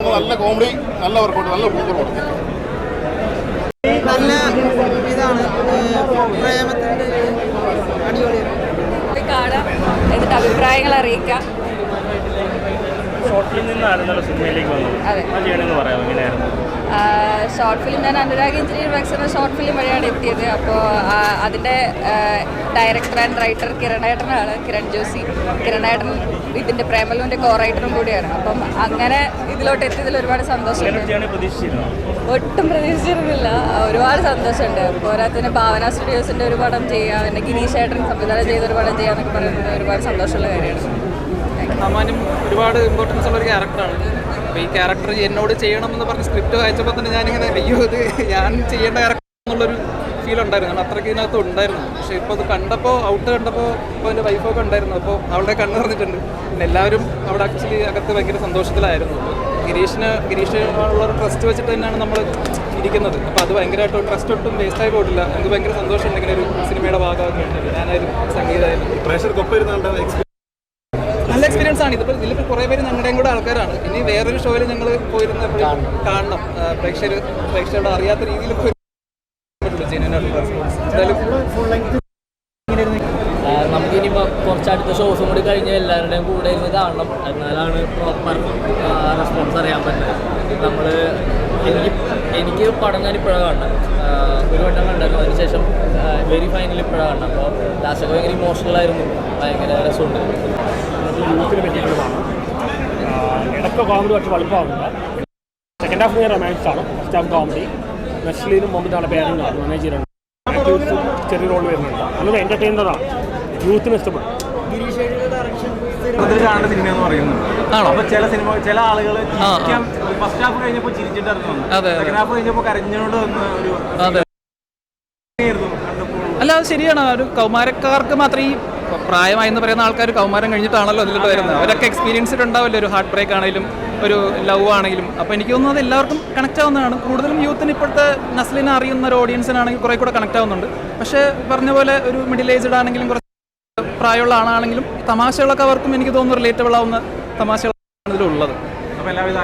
നല്ല കോമഡി നല്ല വർക്കൗട്ട് നല്ല സൂപ്പർ പടം നല്ല ഇതാണ് പ്രേമത്തിന്റെ അടിപൊളി. കാണാം. എന്നിട്ട് അഭിപ്രായങ്ങൾ അറിയിക്കാം. ഷോർട്ടിൽ നിന്നായിരുന്നല്ലോ സിനിമയിലേക്ക് വന്നത്? എന്ന് എങ്ങനെയായിരുന്നു? ഷോർട്ട് ഫിലിം ഞാൻ അനുരാഗ് എഞ്ചിനീയർ വർക്ക്സ് എന്ന ഷോർട്ട് ഫിലിം വഴിയാണ് എത്തിയത്. അപ്പോൾ അതിന്റെ ഡയറക്ടർ ആൻഡ് റൈറ്റർ കിരണേട്ടനാണ് കിരൺ ജോസി. കിരണേട്ടൻ ഇതിന്റെ പ്രേമലുവിന്റെ കോ റൈറ്ററും കൂടിയാണ്. അപ്പം അങ്ങനെ ഇതിലോട്ട് എത്തിയതിൽ ഒരുപാട് സന്തോഷമുണ്ട്. ഒട്ടും പ്രതീക്ഷിച്ചിരുന്നില്ല. ഒരുപാട് സന്തോഷമുണ്ട്. പോരാത്തിന് ഭാവന സ്റ്റുഡിയോസിന്റെ ഒരു പടം ചെയ്യാം പിന്നെ ഗിരീഷ് ഏട്ടൻ സംവിധാനം ചെയ്ത ഒരു പടം ചെയ്യാന്നൊക്കെ പറയുന്നത് ഒരുപാട് സന്തോഷമുള്ള കാര്യമാണ്. സാമാന്യം ഒരുപാട് ഇമ്പോർട്ടൻസ് ഉള്ള ഒരു ക്യാരക്ടറാണ് അപ്പോൾ ഈ ക്യാരക്ടർ എന്നോട് ചെയ്യണം എന്ന് പറഞ്ഞ് സ്ക്രിപ്റ്റ് വായിച്ചപ്പോൾ തന്നെ ഞാനിങ്ങനെ അയ്യോ ഇത് ഞാൻ ചെയ്യേണ്ട ക്യാരക്ടർ എന്നുള്ളൊരു ഫീൽ ഉണ്ടായിരുന്നു. കാരണം അത്രയ്ക്ക് ഇതിനകത്ത് ഉണ്ടായിരുന്നു. പക്ഷെ ഇപ്പോൾ അത് കണ്ടപ്പോൾ ഔട്ട് കണ്ടപ്പോൾ ഇപ്പോൾ എന്റെ വൈഫൊക്കെ ഉണ്ടായിരുന്നു. അപ്പോൾ അവളുടെ കണ്ണ് പറഞ്ഞിട്ടുണ്ട് പിന്നെ എല്ലാവരും അവിടെ ആക്ച്വലി അകത്ത് ഭയങ്കര സന്തോഷത്തിലായിരുന്നു. ഗിരീഷിന് ഗിരീഷ് ഉള്ള ട്രസ്റ്റ് വെച്ചിട്ട് തന്നെയാണ് നമ്മൾ ഇരിക്കുന്നത്. അപ്പോൾ അത് ഭയങ്കരമായിട്ട് ട്രസ്റ്റ് ഒട്ടും വേസ്റ്റ് ആയി പോയിട്ടില്ല. എനിക്ക് ഭയങ്കര സന്തോഷമുണ്ട് ഇങ്ങനെ ഒരു സിനിമയുടെ ഭാഗമാകുന്നുണ്ട് ഞാനായാലും സംഗീതമായാലും. എക്സ്പീരിയൻസ് ആണ്. ഇതിപ്പോൾ ഇതിലിപ്പോൾ കുറേ പേര് ഞങ്ങളുടെയും കൂടെ ആൾക്കാരാണ്. ഇനി വേറൊരു ഷോയിൽ ഞങ്ങൾ പോയിരുന്ന കാണണം. പ്രേക്ഷകർ പ്രേക്ഷകരുടെ അറിയാത്ത രീതിയിൽ നമുക്കിനിയിപ്പോൾ കുറച്ച് അടുത്ത ഷോസും കൂടി കഴിഞ്ഞ് എല്ലാവരുടെയും കൂടെ ഇരുന്ന് കാണണം. എന്നാലാണ് പ്രോപ്പർ റെസ്പോൺസ് അറിയാൻ പറ്റുന്നത്. നമ്മൾ എനിക്ക് എനിക്ക് പടം ഞാൻ ഇപ്പോഴാണ് കാണണം ഒരു വട്ടം വെരി ഫൈനൽ ഇപ്പോഴാണ്. അപ്പോൾ ലാസ്റ്റൊക്കെ ഭയങ്കര ഇമോഷണൽ ആയിരുന്നു. ഭയങ്കര രസമുണ്ട്. യൂത്തിന് പറ്റിയിട്ടുള്ളതാണ് ഇടയ്ക്ക് കോമഡി പക്ഷേ വലുപ്പമാകുന്നില്ല സെക്കൻഡ് ഹാഫ് ഞാൻ റൊമാൻസ് ആണ്. ഫസ്റ്റ് ഹാഫ് കോമഡി നസ്ലീനും മുമ്പിട്ടാണ് പേരന്റ് ആണ് മാനേജറുണ്ട് ആക്ടേഴ്സും ചെറിയ റോൾ വരുന്നുണ്ട്. നല്ലൊരു എന്റർടൈനറാണ് യൂത്തിന് ഇഷ്ടപ്പെടും. കാണേണ്ട സിനിമ എന്ന് പറയുന്നത്. ആണോ? അപ്പൊ ചില സിനിമ ചില ആളുകൾ ഫസ്റ്റ് ഹാഫ് കഴിഞ്ഞപ്പോൾ ചിരിച്ചിട്ടായിരുന്നു അതെ, അതെ. സെക്കൻഡ് ഹാഫ് കഴിഞ്ഞപ്പോൾ കരഞ്ഞോണ്ട് വന്ന ഒരു അതെ ആയിരുന്നു കണ്ടപ്പോൾ അല്ല അത് ശരിയാണ്. ഒരു കൗമാരക്കാർക്ക് മാത്രം ഈ പ്രായമായി എന്ന് പറയുന്ന ആൾക്കാർ കൗമാരം കഴിഞ്ഞിട്ടാണല്ലോ അതിലോട്ട് വരുന്നത്. അവരൊക്കെ എക്സ്പീരിയൻസ് ഉണ്ടാവില്ല ഒരു ഹാർട്ട് ബ്രേക്ക് ആണെങ്കിലും ഒരു ലവ് ആണെങ്കിലും. അപ്പോൾ എനിക്ക് തോന്നുന്നത് അത് എല്ലാവർക്കും കണക്ട് ആവുന്നതാണ്. കൂടുതലും യൂത്തിന് ഇപ്പോഴത്തെ നസ്ലിനെ അറിയുന്ന ഒരു ഓഡിയൻസിനാണെങ്കിൽ കുറേ കൂടെ കണക്ട് ആവുന്നുണ്ട്. പക്ഷേ പറഞ്ഞ പോലെ ഒരു മിഡിൽ ഏജ്ഡ് ആണെങ്കിലും കുറച്ച് പ്രായമുള്ള ആളാണെങ്കിലും തമാശകളൊക്കെ അവർക്കും എനിക്ക് തോന്നുന്നു റിലേറ്റബിൾ ആവുന്ന തമാശകളാണ് ഇതിലുള്ളത്. അപ്പോൾ എല്ലാവിധ